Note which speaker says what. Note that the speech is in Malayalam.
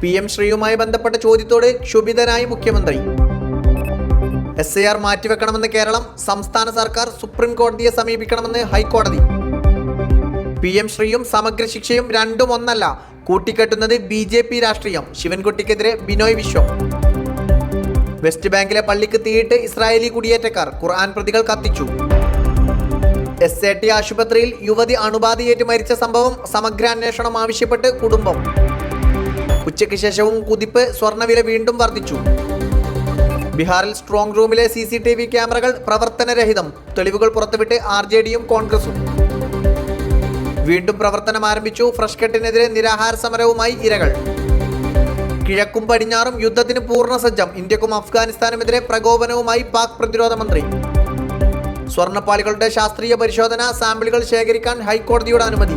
Speaker 1: പി എം ശ്രീയുമായി ബന്ധപ്പെട്ട ചോദ്യത്തോട് ക്ഷുഭിതനായി മുഖ്യമന്ത്രി. എസ് ഐ ആർ മാറ്റിവെക്കണമെന്ന് കേരളം സംസ്ഥാന സർക്കാർ സുപ്രീം കോടതിയെ സമീപിക്കണമെന്ന് ഹൈക്കോടതി. പി എം ശ്രീയും സമഗ്ര ശിക്ഷയും രണ്ടും ഒന്നല്ല കൂട്ടിക്കെട്ടുന്നത് ബി ജെ പി രാഷ്ട്രീയം ശിവൻകുട്ടിക്കെതിരെ ബിനോയ് വിശ്വം. വെസ്റ്റ് ബാങ്കിലെ പള്ളിക്ക് തീയിട്ട് ഇസ്രായേലി കുടിയേറ്റക്കാർ ഖുർആൻ പ്രതികൾ കത്തിച്ചു. എസ് എ ടി ആശുപത്രിയിൽ യുവതി അണുബാധയേറ്റ് മരിച്ച സംഭവം സമഗ്ര അന്വേഷണം ആവശ്യപ്പെട്ട് കുടുംബം. ഉച്ചയ്ക്ക് ശേഷവും കുതിപ്പ് സ്വർണവില വീണ്ടും വർദ്ധിച്ചു. ബീഹാറിൽ സ്ട്രോങ് റൂമിലെ സി സി ടി വി ക്യാമറകൾ പ്രവർത്തനരഹിതം. തെളിവുകൾ പുറത്തുവിട്ട് ആർ ജെ ഡിയും കോൺഗ്രസും. വീണ്ടും പ്രവർത്തനം ആരംഭിച്ചു ഫ്രഷ് കെട്ടിനെതിരെ നിരാഹാര സമരവുമായി ഇരകൾ. കിഴക്കും പടിഞ്ഞാറും യുദ്ധത്തിന് പൂർണ സജ്ജം. ഇന്ത്യക്കും അഫ്ഗാനിസ്ഥാനുമെതിരെ പ്രകോപനവുമായി പാക് പ്രതിരോധ മന്ത്രി. സ്വർണപ്പാളികളുടെ ശാസ്ത്രീയ പരിശോധന സാമ്പിളുകൾ ശേഖരിക്കാൻ ഹൈക്കോടതിയുടെ അനുമതി.